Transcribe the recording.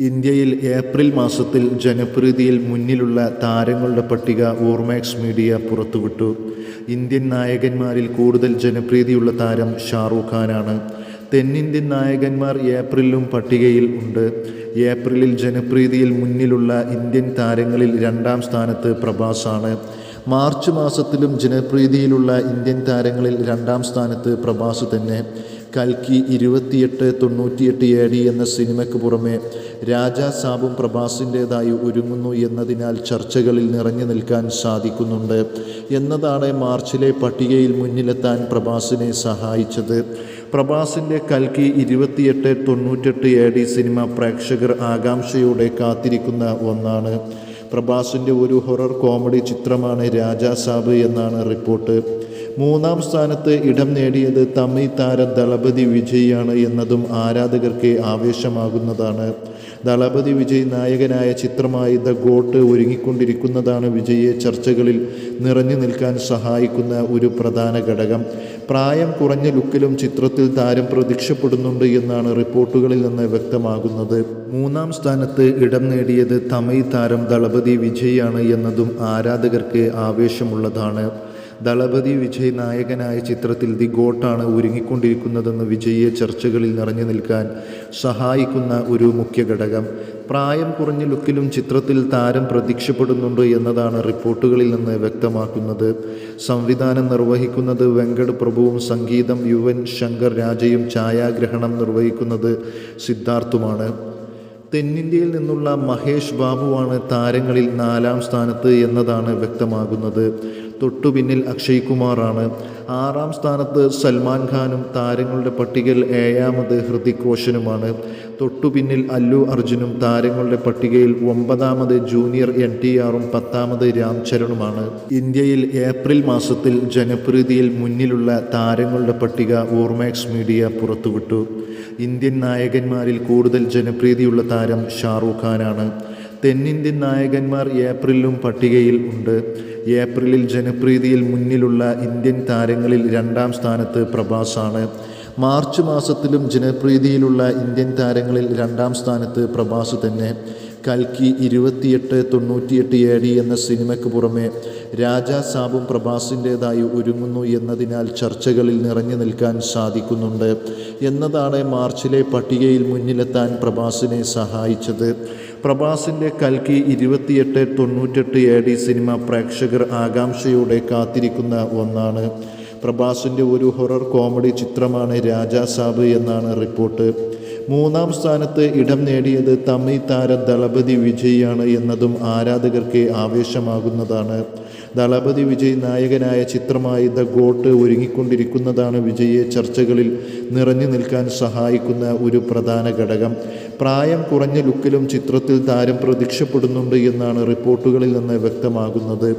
ഇന്ത്യയിൽ ഏപ്രിൽ മാസത്തിൽ ജനപ്രീതിയിൽ മുന്നിലുള്ള താരങ്ങളുടെ പട്ടിക ഓർമാക്സ് മീഡിയ പുറത്തുവിട്ടു. ഇന്ത്യൻ നായകന്മാരിൽ കൂടുതൽ ജനപ്രീതിയുള്ള താരം ഷാറൂഖ് ഖാനാണ്. തെന്നിന്ത്യൻ നായകന്മാർ ഏപ്രിലും പട്ടികയിൽ ഉണ്ട്. ഏപ്രിലിൽ ജനപ്രീതിയിൽ മുന്നിലുള്ള ഇന്ത്യൻ താരങ്ങളിൽ രണ്ടാം സ്ഥാനത്ത് പ്രഭാസാണ് മാർച്ച് മാസത്തിലും ജനപ്രീതിയിലുള്ള ഇന്ത്യൻ താരങ്ങളിൽ രണ്ടാം സ്ഥാനത്ത് പ്രഭാസ് തന്നെ. കൽക്കി ഇരുപത്തിയെട്ട് തൊണ്ണൂറ്റിയെട്ട് എ ഡി എന്ന സിനിമയ്ക്ക് പുറമെ രാജാ സാബും പ്രഭാസിന്റേതായി ഒരുങ്ങുന്നു എന്നതിനാൽ ചർച്ചകളിൽ നിറഞ്ഞു നിൽക്കാൻ സാധിക്കുന്നുണ്ട് എന്നതാണ് മാർച്ചിലെ പട്ടികയിൽ മുന്നിലെത്താൻ പ്രഭാസിനെ സഹായിച്ചത്. പ്രഭാസിന്റെ കൽക്കി ഇരുപത്തിയെട്ട് തൊണ്ണൂറ്റെട്ട് എ ഡി സിനിമ പ്രേക്ഷകർ ആകാംക്ഷയോടെ കാത്തിരിക്കുന്ന ഒന്നാണ്. പ്രഭാസിന്റെ ഒരു ഹൊറർ കോമഡി ചിത്രമാണ് രാജാ സാബ് എന്നാണ് റിപ്പോർട്ട്. മൂന്നാം സ്ഥാനത്ത് ഇടം നേടിയത് തമിഴ് താരം ദളപതി വിജയാണ് എന്നതും ആരാധകർക്ക് ആവേശമാകുന്നതാണ്. ദളപതി വിജയ് നായകനായ ചിത്രമായി ദ ഗോട്ട് ഒരുങ്ങിക്കൊണ്ടിരിക്കുന്നതാണ് വിജയെ ചർച്ചകളിൽ നിറഞ്ഞു നിൽക്കാൻ സഹായിക്കുന്ന ഒരു പ്രധാന ഘടകം. പ്രായം കുറഞ്ഞ ലുക്കിലും ചിത്രത്തിൽ താരം പ്രതീക്ഷപ്പെടുന്നുണ്ട് എന്നാണ് റിപ്പോർട്ടുകളിൽ നിന്ന് വ്യക്തമാകുന്നത്. മൂന്നാം സ്ഥാനത്ത് ഇടം നേടിയത് തമിഴ് താരം ദളപതി വിജയാണ് എന്നതും ആരാധകർക്ക് ആവേശമുള്ളതാണ്. ദളപതി വിജയ് നായകനായ ചിത്രത്തിൽ ദി ഗോട്ടാണ് ഒരുങ്ങിക്കൊണ്ടിരിക്കുന്നതെന്ന് വിജയിയെ ചർച്ചകളിൽ നിറഞ്ഞു നിൽക്കാൻ സഹായിക്കുന്ന ഒരു മുഖ്യ ഘടകം. പ്രായം കുറഞ്ഞ ലുക്കിലും ചിത്രത്തിൽ താരം പ്രതീക്ഷപ്പെടുന്നുണ്ട് എന്നതാണ് റിപ്പോർട്ടുകളിൽ നിന്ന് വ്യക്തമാക്കുന്നത്. സംവിധാനം നിർവഹിക്കുന്നത് വെങ്കട് പ്രഭുവും സംഗീതം യുവൻ ശങ്കർ രാജയും ഛായാഗ്രഹണം നിർവഹിക്കുന്നത് സിദ്ധാർത്ഥുമാണ്. തെന്നിന്ത്യയിൽ നിന്നുള്ള മഹേഷ് ബാബുവാണ് താരങ്ങളിൽ നാലാം സ്ഥാനത്ത് എന്നതാണ് വ്യക്തമാകുന്നത്. തൊട്ടുപിന്നിൽ അക്ഷയ് കുമാറാണ് ആറാം സ്ഥാനത്ത് സൽമാൻ ഖാനും താരങ്ങളുടെ പട്ടികയിൽ ഏഴാമത് ഹൃതിക് റോഷനുമാണ്. തൊട്ടു പിന്നിൽ അല്ലു അർജുനും താരങ്ങളുടെ പട്ടികയിൽ ഒമ്പതാമത് ജൂനിയർ എൻ ടി ആറും പത്താമത് രാം ചരണുമാണ്. ഇന്ത്യയിൽ ഏപ്രിൽ മാസത്തിൽ ജനപ്രീതിയിൽ മുന്നിലുള്ള താരങ്ങളുടെ പട്ടിക ഓർമാക്സ് മീഡിയ പുറത്തുവിട്ടു. ഇന്ത്യൻ നായകന്മാരിൽ കൂടുതൽ ജനപ്രീതിയുള്ള താരം ഷാറൂഖ് ഖാനാണ് തെന്നിന്ത്യൻ നായകന്മാർ ഏപ്രിലും പട്ടികയിൽ ഉണ്ട്. ഏപ്രിലിൽ ജനപ്രീതിയിൽ മുന്നിലുള്ള ഇന്ത്യൻ താരങ്ങളിൽ രണ്ടാം സ്ഥാനത്ത് പ്രഭാസാണ് മാർച്ച് മാസത്തിലും ജനപ്രീതിയിലുള്ള ഇന്ത്യൻ താരങ്ങളിൽ രണ്ടാം സ്ഥാനത്ത് പ്രഭാസ് തന്നെ. കൽക്കി ഇരുപത്തിയെട്ട് തൊണ്ണൂറ്റിയെട്ട് എ ഡി എന്ന സിനിമയ്ക്ക് പുറമെ രാജാ സാബും പ്രഭാസിന്റേതായി ഒരുങ്ങുന്നു എന്നതിനാൽ ചർച്ചകളിൽ നിറഞ്ഞു നിൽക്കാൻ സാധിക്കുന്നുണ്ട് എന്നതാണ് മാർച്ചിലെ പട്ടികയിൽ മുന്നിലെത്താൻ പ്രഭാസിനെ സഹായിച്ചത്. പ്രഭാസിന്റെ കൽക്കി ഇരുപത്തിയെട്ട് തൊണ്ണൂറ്റെട്ട് എ ഡി സിനിമ പ്രേക്ഷകർ ആകാംക്ഷയോടെ കാത്തിരിക്കുന്ന ഒന്നാണ്. പ്രഭാസിന്റെ ഒരു ഹൊറർ കോമഡി ചിത്രമാണ് രാജാ സാബ് എന്നാണ് റിപ്പോർട്ട്. മൂന്നാം സ്ഥാനത്ത് ഇടം നേടിയത് തമിഴ് താരം ദളപതി വിജയാണ് എന്നതും ആരാധകർക്ക് ആവേശമാകുന്നതാണ്. ദളപതി വിജയ് നായകനായ ചിത്രമായി ദ ഗോട്ട് ഒരുങ്ങിക്കൊണ്ടിരിക്കുന്നതാണ് വിജയെ ചർച്ചകളിൽ നിറഞ്ഞു നിൽക്കാൻ സഹായിക്കുന്ന ഒരു പ്രധാന ഘടകം. പ്രായം കുറഞ്ഞ ലുക്കിലും ചിത്രത്തിൽ താരം പ്രതീക്ഷപ്പെടുന്നുണ്ട് എന്നാണ് റിപ്പോർട്ടുകളിൽ നിന്ന് വ്യക്തമാകുന്നത്.